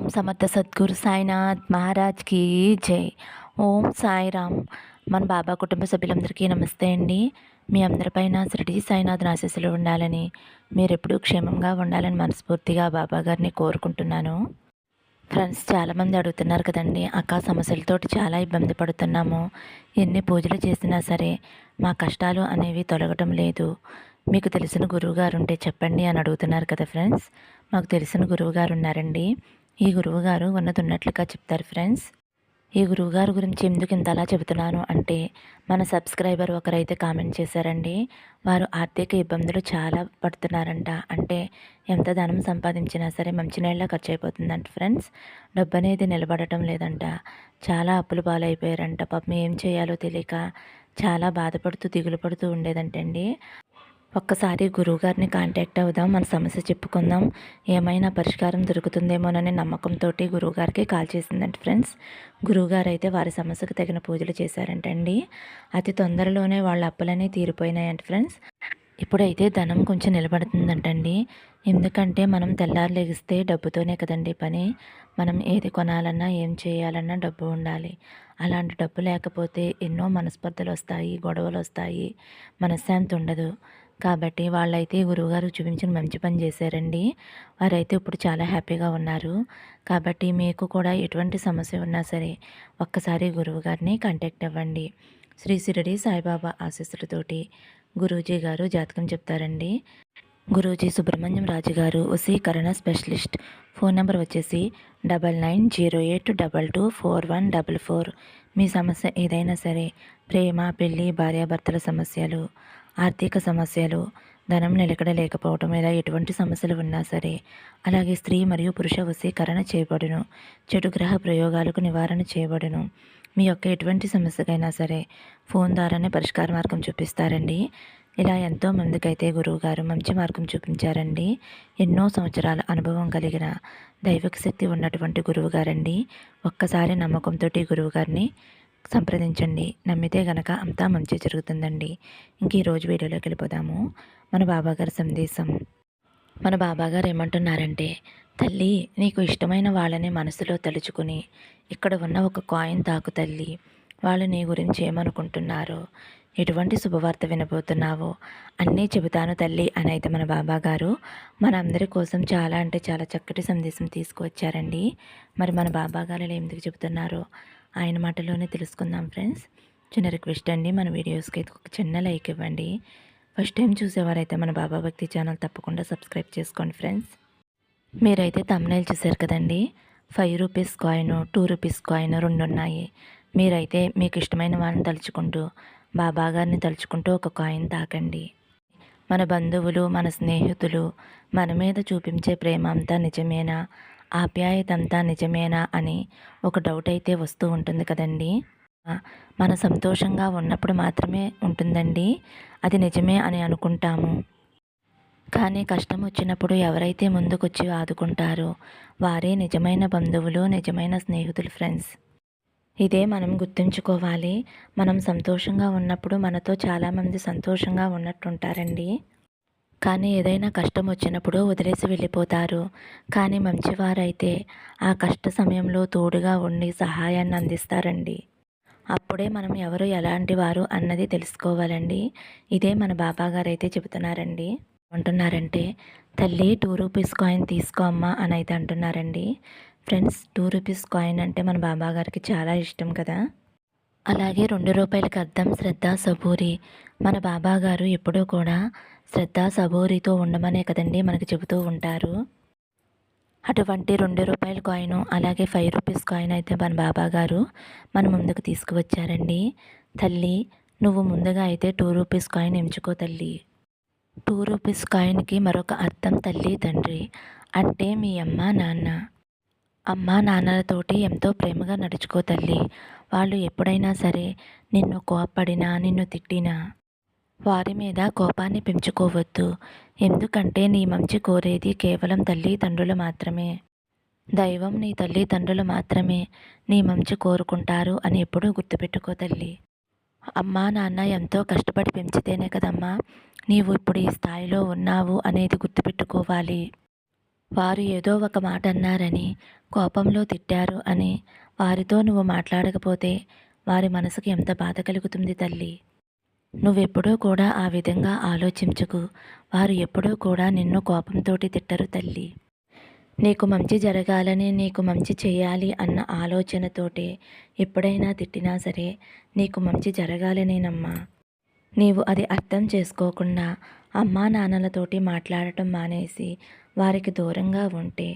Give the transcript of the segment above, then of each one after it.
ఓం సమర్థ సద్గురు సాయినాథ్ మహారాజ్కి జై. ఓం సాయిరామ్. మన బాబా కుటుంబ సభ్యులందరికీ నమస్తే అండి. మీ అందరిపైన శ్రీ సాయినాథ్ ఆశీస్సులు ఉండాలని మీరు ఎప్పుడూ క్షేమంగా ఉండాలని మనస్ఫూర్తిగా బాబా గారిని కోరుకుంటున్నాను. ఫ్రెండ్స్ చాలామంది అడుగుతున్నారు కదండి అక్క సమస్యలతోటి చాలా ఇబ్బంది పడుతున్నాము. ఎన్ని పూజలు చేసినా సరే మా కష్టాలు అనేవి తొలగటం లేదు. మీకు తెలిసిన గురువుగారు ఉంటే చెప్పండి అని అడుగుతున్నారు కదా ఫ్రెండ్స్. మాకు తెలిసిన గురువుగారు ఉన్నారండి. ఈ గురువుగారు ఉన్నది ఉన్నట్లుగా చెప్తారు ఫ్రెండ్స్. ఈ గురువుగారు గురించి ఎందుకు ఇంతలా చెబుతున్నాను అంటే మన సబ్స్క్రైబర్ ఒకరైతే కామెంట్ చేశారండి. వారు ఆర్థిక ఇబ్బందులు చాలా పడుతున్నారంట. అంటే ఎంత ధనం సంపాదించినా సరే మంచినీళ్ళ ఖర్చు అయిపోతుందంట ఫ్రెండ్స్. డబ్బు అనేది నిలబడటం లేదంట. చాలా అప్పులు పాలైపోయారంట. పాపం ఏం చేయాలో తెలియక చాలా బాధపడుతూ దిగులు పడుతూ ఉండేదంటండి. ఒక్కసారి గురువుగారిని కాంటాక్ట్ అవుదాం మన సమస్య చెప్పుకుందాం. ఏమైనా పరిష్కారం దొరుకుతుందేమోననే నమ్మకంతో గురువుగారికి కాల్ చేసిందంట ఫ్రెండ్స్. గురువుగారు అయితే వారి సమస్యకు తగిన పూజలు చేశారంటండి. అతి తొందరలోనే వాళ్ళ అప్పులన్నీ తీరిపోయినాయంట ఫ్రెండ్స్. ఇప్పుడైతే ధనం కొంచెం నిలబడుతుందంటండి. ఎందుకంటే మనం తెల్లారు లెగిస్తే డబ్బుతోనే కదండి పని. మనం ఏది కొనాలన్నా ఏం చేయాలన్నా డబ్బు ఉండాలి. అలాంటి డబ్బు లేకపోతే ఎన్నో మనస్పర్ధలు వస్తాయి గొడవలు వస్తాయి. మనశ్శాంతి ఉండదు. కాబట్టి వాళ్ళైతే గురువుగారు చూపించిన మంచి పని చేశారండి. వారైతే ఇప్పుడు చాలా హ్యాపీగా ఉన్నారు. కాబట్టి మీకు కూడా ఎటువంటి సమస్య ఉన్నా సరే ఒక్కసారి గురువుగారిని కాంటాక్ట్ అవ్వండి. శ్రీ సిరడి సాయిబాబా ఆశీస్సులతోటి గురూజీ గారు జాతకం చెప్తారండి. గురూజీ సుబ్రహ్మణ్యం రాజు గారు వసీకరణ స్పెషలిస్ట్. ఫోన్ నెంబర్ వచ్చేసి double nine zero eight double two four one double four. మీ సమస్య ఏదైనా సరే ప్రేమ పెళ్ళి భార్యాభర్తల సమస్యలు ఆర్థిక సమస్యలు ధనం నిలకడ లేకపోవటం ఇలా ఎటువంటి సమస్యలు ఉన్నా సరే అలాగే స్త్రీ మరియు పురుష వశీకరణ చేయబడును చెడు గ్రహ ప్రయోగాలకు నివారణ చేయబడును. మీ యొక్క ఎటువంటి సమస్యకైనా సరే ఫోన్ ద్వారానే పరిష్కార మార్గం చూపిస్తారండి. ఇలా ఎంతో మందికైతే గురువుగారు మంచి మార్గం చూపించారండి. ఎన్నో సంవత్సరాల అనుభవం కలిగిన దైవిక శక్తి ఉన్నటువంటి గురువుగారండి. ఒక్కసారి నమ్మకంతో గురువుగారిని సంప్రదించండి. నమ్మితే గనక అంతా మంచి జరుగుతుందండి. ఇంక ఈరోజు వీడియోలోకి వెళ్ళిపోదాము. మన బాబాగారి సందేశం. మన బాబాగారు ఏమంటున్నారంటే తల్లి నీకు ఇష్టమైన వాళ్ళని మనసులో తలుచుకుని ఇక్కడ ఉన్న ఒక కాయిన్ తాకు తల్లి. వాళ్ళు నీ గురించి ఏమనుకుంటున్నారో ఎటువంటి శుభవార్త వినబోతున్నావో అన్నీ చెబుతాను తల్లి అని అయితే మన బాబా గారు మన అందరి కోసం చాలా అంటే చాలా చక్కటి సందేశం తీసుకువచ్చారండి. మరి మన బాబా గారు ఎందుకు చెబుతున్నారో ఆయన మాటలోనే తెలుసుకుందాం ఫ్రెండ్స్. చిన్న రిక్వెస్ట్ అండి మన వీడియోస్కి అయితే ఒక చిన్న లైక్ ఇవ్వండి. ఫస్ట్ టైం చూసేవారైతే మన బాబా భక్తి ఛానల్ తప్పకుండా సబ్స్క్రైబ్ చేసుకోండి ఫ్రెండ్స్. మీరైతే తమ్నైల్ చూసారు కదండి. Five rupees coin two rupees coin రెండు ఉన్నాయి. మీరైతే మీకు ఇష్టమైన వాళ్ళని తలుచుకుంటూ బాబా గారిని తలుచుకుంటూ ఒక కాయిన్ తాకండి. మన బంధువులు మన స్నేహితులు మన మీద చూపించే ప్రేమ అంతా నిజమేనా? ఆప్యాయతంతా నిజమేనా అని ఒక డౌట్ అయితే వస్తూ ఉంటుంది కదండి. మన సంతోషంగా ఉన్నప్పుడు మాత్రమే ఉంటుందండి. అది నిజమే అని అనుకుంటాము. కానీ కష్టం వచ్చినప్పుడు ఎవరైతే ముందుకొచ్చి ఆదుకుంటారో వారే నిజమైన బంధువులు నిజమైన స్నేహితులు ఫ్రెండ్స్. ఇదే మనం గుర్తుంచుకోవాలి. మనం సంతోషంగా ఉన్నప్పుడు మనతో చాలామంది సంతోషంగా ఉన్నట్టుంటారండి. కానీ ఏదైనా కష్టం వచ్చినప్పుడు వదిలేసి వెళ్ళిపోతారు. కానీ మంచివారైతే ఆ కష్ట సమయంలో తోడుగా ఉండి సహాయాన్ని అందిస్తారండి. అప్పుడే మనం ఎవరు ఎలాంటి వారు అన్నది తెలుసుకోవాలండి. ఇదే మన బాబా గారు అయితే చెబుతున్నారండి. అంటున్నారంటే తల్లి టూ రూపీస్ కాయిన్ తీసుకో అమ్మా అని అయితే అంటున్నారండి. ఫ్రెండ్స్ టూ రూపీస్ కాయిన్ అంటే మన బాబా గారికి చాలా ఇష్టం కదా. అలాగే రెండు రూపాయలకి అర్థం శ్రద్ధ సబూరి. మన బాబా గారు ఎప్పుడూ కూడా శ్రద్ధ సబూరితో ఉండమనే కదండి మనకు చెబుతూ ఉంటారు. అటువంటి రెండు రూపాయల కాయిన్ అలాగే ఫైవ్ రూపీస్ కాయిన్ అయితే మన బాబా గారు మన ముందుకు తీసుకువచ్చారండి. తల్లి నువ్వు ముందుగా అయితే టూ రూపీస్ కాయిన్ ఎంచుకో తల్లి. టూ రూపీస్ కాయిన్కి మరొక అర్థం తల్లి తండ్రి. అంటే మీ అమ్మ నాన్న. అమ్మ నాన్నలతోటి ఎంతో ప్రేమగా నడుచుకో తల్లి. వాళ్ళు ఎప్పుడైనా సరే నిన్ను కోపడినా నిన్ను తిట్టినా వారి మీద కోపాన్ని పెంచుకోవద్దు. ఎందుకంటే నీ మంచి కోరేది కేవలం తల్లిదండ్రులు మాత్రమే. దైవం నీ తల్లిదండ్రులు మాత్రమే నీ మంచి కోరుకుంటారు అని ఎప్పుడూ గుర్తుపెట్టుకో తల్లి. అమ్మా నాన్న ఎంతో కష్టపడి పెంచితేనే కదమ్మా నీవు ఇప్పుడు ఈ స్థాయిలో ఉన్నావు అనేది గుర్తుపెట్టుకోవాలి. వారు ఏదో ఒక మాట అన్నారని కోపంలో తిట్టారు అని వారితో నువ్వు మాట్లాడకపోతే వారి మనసుకు ఎంత బాధ కలుగుతుంది తల్లి? నువ్వెప్పుడూ కూడా ఆ విధంగా ఆలోచించకు. వారు ఎప్పుడూ కూడా నిన్ను కోపంతోటి తిట్టరు తల్లి. నీకు మంచి జరగాలని నీకు మంచి చేయాలి అన్న ఆలోచనతోటే ఎప్పుడైనా తిట్టినా సరే నీకు మంచి జరగాలనేనమ్మా. నీవు అది అర్థం చేసుకోకుండా అమ్మా నాన్నలతోటి మాట్లాడటం మానేసి వారికి దూరంగా ఉంటే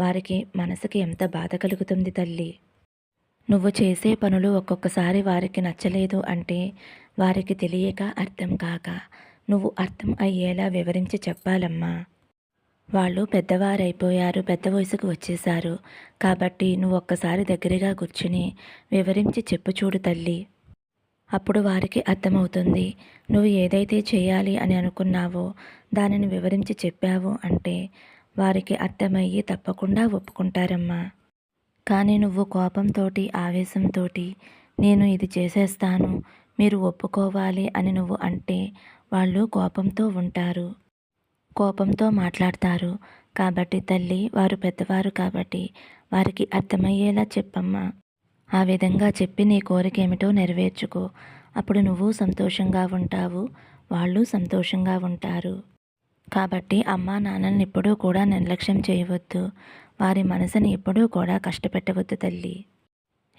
వారికి మనసుకి ఎంత బాధ కలుగుతుంది తల్లి? నువ్వు చేసే పనులు ఒక్కొక్కసారి వారికి నచ్చలేదు అంటే వారికి తెలియక అర్థం కాక నువ్వు అర్థం అయ్యేలా వివరించి చెప్పాలమ్మా. వాళ్ళు పెద్దవారైపోయారు పెద్ద వయసుకు వచ్చేశారు. కాబట్టి నువ్వు ఒక్కసారి దగ్గరగా కూర్చుని వివరించి చెప్పు చూడు తల్లి. అప్పుడు వారికి అర్థమవుతుంది నువ్వు ఏదైతే చేయాలి అని అనుకున్నావో దానిని వివరించి చెప్పావు అంటే వారికి అర్థమయ్యి తప్పకుండా ఒప్పుకుంటారమ్మా. కానీ నువ్వు కోపంతో ఆవేశంతో నేను ఇది చేసేస్తాను మీరు ఒప్పుకోవాలి అని నువ్వు అంటే వాళ్ళు కోపంతో ఉంటారు. కోపంతో మాట్లాడతారు. కాబట్టి తల్లి వారు పెద్దవారు కాబట్టి వారికి అర్థమయ్యేలా చెప్పమ్మా. ఆ విధంగా చెప్పి నీ కోరిక ఏమిటో నెరవేర్చుకో. అప్పుడు నువ్వు సంతోషంగా ఉంటావు వాళ్ళు సంతోషంగా ఉంటారు. కాబట్టి అమ్మా నాన్నని ఎప్పుడూ కూడా నిర్లక్ష్యం చేయవద్దు. వారి మనసుని ఎప్పుడూ కూడా కష్టపెట్టవద్దు తల్లి.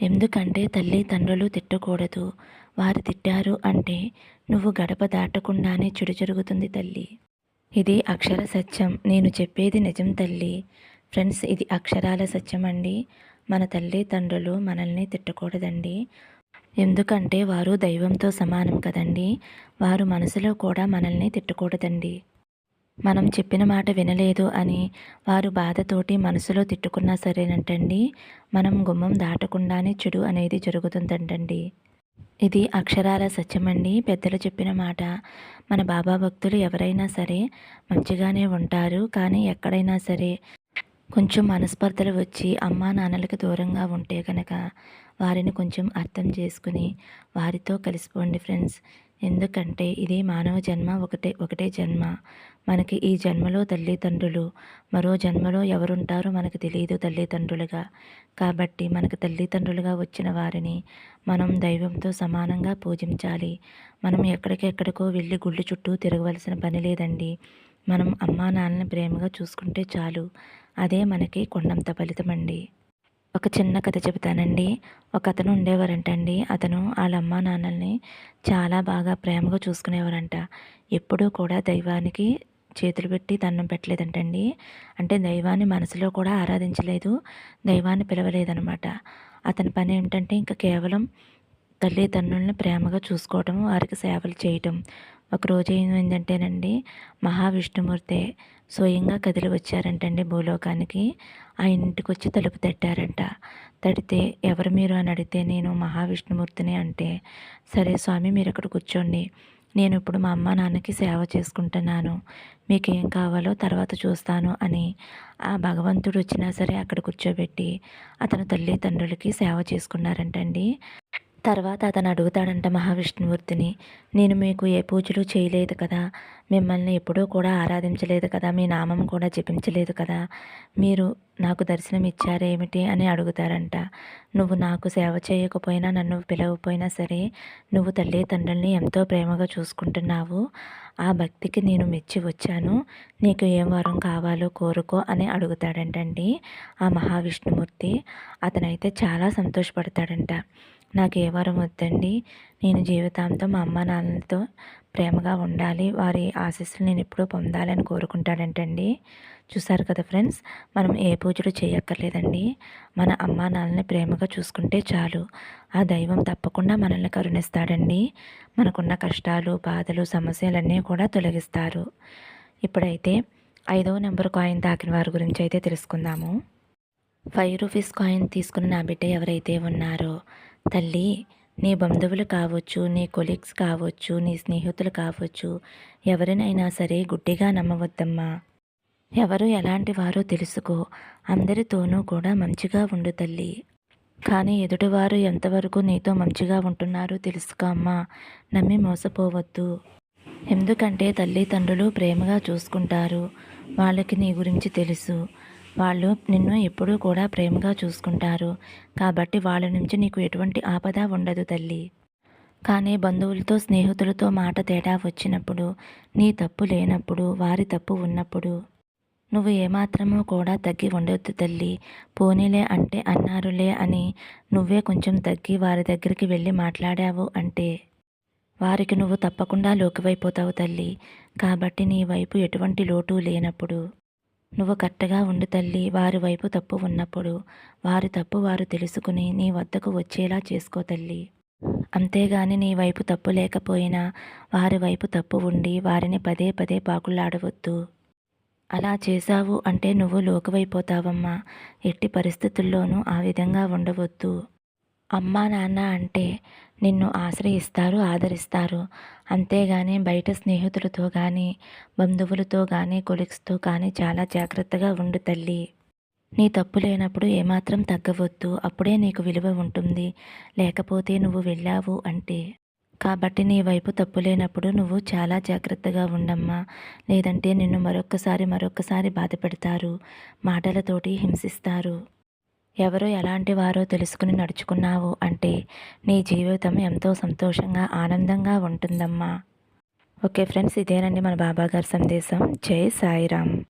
ఎందుకంటే తల్లి తండ్రులు తిట్టకూడదు. వారు తిట్టారు అంటే నువ్వు గడప దాటకుండానే చెడు జరుగుతుంది తల్లి. ఇది అక్షర సత్యం. నేను చెప్పేది నిజం తల్లి. ఫ్రెండ్స్ ఇది అక్షరాల సత్యం అండి మన తల్లి తండ్రులు మనల్ని తిట్టకూడదండి. ఎందుకంటే వారు దైవంతో సమానం కదండి. వారు మనసులో కూడా మనల్ని తిట్టకూడదండి. మనం చెప్పిన మాట వినలేదు అని వారు బాధతోటి మనసులో తిట్టుకున్నా సరేనంటండి. మనం గుమ్మం దాటకుండానే చెడు అనేది జరుగుతుందంటండి. ఇది అక్షరాల సత్యమండి. పెద్దలు చెప్పిన మాట. మన బాబా భక్తులు ఎవరైనా సరే మంచిగానే ఉంటారు. కానీ ఎక్కడైనా సరే కొంచెం మనస్పర్ధలు వచ్చి అమ్మా నాన్నలకి దూరంగా ఉంటే కనుక వారిని కొంచెం అర్థం చేసుకుని వారితో కలిసిపోండి ఫ్రెండ్స్. ఎందుకంటే ఇది మానవ జన్మ ఒకటే ఒకటే జన్మ. మనకి ఈ జన్మలో తల్లిదండ్రులు మరో జన్మలో ఎవరుంటారో మనకు తెలియదు తల్లిదండ్రులుగా. కాబట్టి మనకు తల్లిదండ్రులుగా వచ్చిన వారిని మనం దైవంతో సమానంగా పూజించాలి. మనం ఎక్కడికెక్కడికో వెళ్ళి గుళ్ళు చుట్టూ తిరగవలసిన పని లేదండి. మనం అమ్మా నాన్నని ప్రేమగా చూసుకుంటే చాలు. అదే మనకి కొండంత ఫలితమండి. ఒక చిన్న కథ చెబుతానండి. ఒక అతను ఉండేవారంటండి. అతను వాళ్ళ అమ్మా నాన్నల్ని చాలా బాగా ప్రేమగా చూసుకునేవారంట. ఎప్పుడూ కూడా దైవానికి చేతులు పెట్టి దండం పెట్టలేదంటండి. అంటే దైవాన్ని మనసులో కూడా ఆరాధించలేదు దైవాన్ని పిలవలేదనమాట అతని పని ఏమిటంటే ఇంకా కేవలం తల్లిదండ్రులను ప్రేమగా చూసుకోవటం వారికి సేవలు చేయటం. ఒకరోజు ఏమైందంటేనండి మహావిష్ణుమూర్తే స్వయంగా కదిలి వచ్చారంటండి భూలోకానికి. ఆ ఇంటికి వచ్చి తలుపు తట్టారంట. తడితే ఎవరు మీరు అని అడిగితే నేను మహావిష్ణుమూర్తిని అంటే సరే స్వామి మీరు అక్కడ కూర్చోండి. నేను ఇప్పుడు మా అమ్మ నాన్నకి సేవ చేసుకుంటున్నాను. మీకు ఏం కావాలో తర్వాత చూస్తాను అని ఆ భగవంతుడు వచ్చినా సరే అక్కడ కూర్చోబెట్టి అతను తల్లిదండ్రులకి సేవ చేసుకున్నారంటండి. తర్వాత అతను అడుగుతాడంట మహావిష్ణుమూర్తిని నేను మీకు ఏ పూజలు చేయలేదు కదా మిమ్మల్ని ఎప్పుడూ కూడా ఆరాధించలేదు కదా మీ నామం కూడా జపించలేదు కదా మీరు నాకు దర్శనం ఇచ్చారేమిటి అని అడుగుతారంట. నువ్వు నాకు సేవ చేయకపోయినా నన్ను పిలవకపోయినా సరే నువ్వు తల్లి తండ్రుల్ని ఎంతో ప్రేమగా చూసుకుంటున్నావు. ఆ భక్తికి నేను మెచ్చి వచ్చాను. నీకు ఏం వరం కావాలో కోరుకో అని అడుగుతాడంటండి ఆ మహావిష్ణుమూర్తి. అతనైతే చాలా సంతోషపడతాడంట. నాకు ఏ వరం వద్దండి. నేను జీవితాంతం మా అమ్మ నాన్నలతో ప్రేమగా ఉండాలి. వారి ఆశీస్సులు నేను ఎప్పుడూ పొందాలని కోరుకుంటాడంటండి చూసారు కదా ఫ్రెండ్స్ మనం ఏ పూజలు చేయక్కర్లేదండి. మన అమ్మా నాన్నని ప్రేమగా చూసుకుంటే చాలు. ఆ దైవం తప్పకుండా మనల్ని కరుణిస్తాడండి. మనకున్న కష్టాలు బాధలు సమస్యలన్నీ కూడా తొలగిస్తారు. ఇప్పుడైతే ఐదవ నెంబర్ కాయిన్ తాకిన వారి గురించి అయితే తెలుసుకుందాము. ఫైవ్ రూపీస్ కాయిన్ తీసుకున్న నా బిడ్డ ఎవరైతే ఉన్నారో తల్లి నీ బంధువులు కావచ్చు నీ కొలీగ్స్ కావచ్చు నీ స్నేహితులు కావచ్చు ఎవరినైనా సరే గుడ్డిగా నమ్మవద్దమ్మా. ఎవరు ఎలాంటి వారో తెలుసుకో. అందరితోనూ కూడా మంచిగా ఉండు తల్లి. కానీ ఎదుటివారు ఎంతవరకు నీతో మంచిగా ఉంటున్నారో తెలుసుకో అమ్మా. నమ్మి మోసపోవద్దు. ఎందుకంటే తల్లిదండ్రులు ప్రేమగా చూసుకుంటారు. వాళ్ళకి నీ గురించి తెలుసు. వాళ్ళు నిన్ను ఎప్పుడూ కూడా ప్రేమగా చూసుకుంటారు. కాబట్టి వాళ్ళ నుంచి నీకు ఎటువంటి ఆపద ఉండదు తల్లి. కానీ బంధువులతో స్నేహితులతో మాట తేడా వచ్చినప్పుడు నీ తప్పు లేనప్పుడు వారి తప్పు ఉన్నప్పుడు నువ్వు ఏమాత్రమూ కూడా తగ్గి ఉండొద్దు తల్లి. పోనీలే అంటే అన్నారులే అని నువ్వే కొంచెం తగ్గి వారి దగ్గరికి వెళ్ళి మాట్లాడావు అంటే వారికి నువ్వు తప్పకుండా లోకువైపోతావు తల్లి. కాబట్టి నీ వైపు ఎటువంటి లోటు లేనప్పుడు నువ్వు కట్టగా ఉండు తల్లి. వారి వైపు తప్పు ఉన్నప్పుడు వారి తప్పు వారు తెలుసుకుని నీ వద్దకు వచ్చేలా చేసుకో తల్లి. అంతేగాని నీ వైపు తప్పు లేకపోయినా వారి వైపు తప్పు ఉండి వారిని పదే పదే పాకులాడవద్దు అలా చేశావు అంటే నువ్వు లోకువైపోతావమ్మా. ఎట్టి పరిస్థితుల్లోనూ ఆ విధంగా ఉండవద్దు. అమ్మా నాన్న అంటే నిన్ను ఆశ్రయిస్తారు ఆదరిస్తారు. అంతేగాని బయట స్నేహితులతో కానీ బంధువులతో కానీ కొలిక్స్తో కానీ చాలా జాగ్రత్తగా ఉండు తల్లి. నీ తప్పు లేనప్పుడు ఏమాత్రం తగ్గవద్దు. అప్పుడే నీకు విలువ ఉంటుంది. లేకపోతే నువ్వు వెళ్ళావు అంటే. కాబట్టి నీ వైపు తప్పు లేనప్పుడు నువ్వు చాలా జాగ్రత్తగా ఉండమ్మా. లేదంటే నిన్ను మరొక్కసారి మరొక్కసారి బాధపెడతారు. మాటలతోటి హింసిస్తారు. ఎవరో ఎలాంటి వారో తెలుసుకుని నడుచుకున్నావు అంటే నీ జీవితం ఎంతో సంతోషంగా ఆనందంగా ఉంటుందమ్మా. ఓకే ఫ్రెండ్స్ ఇదేనండి మన బాబా గారి సందేశం. జై సాయిరామ్.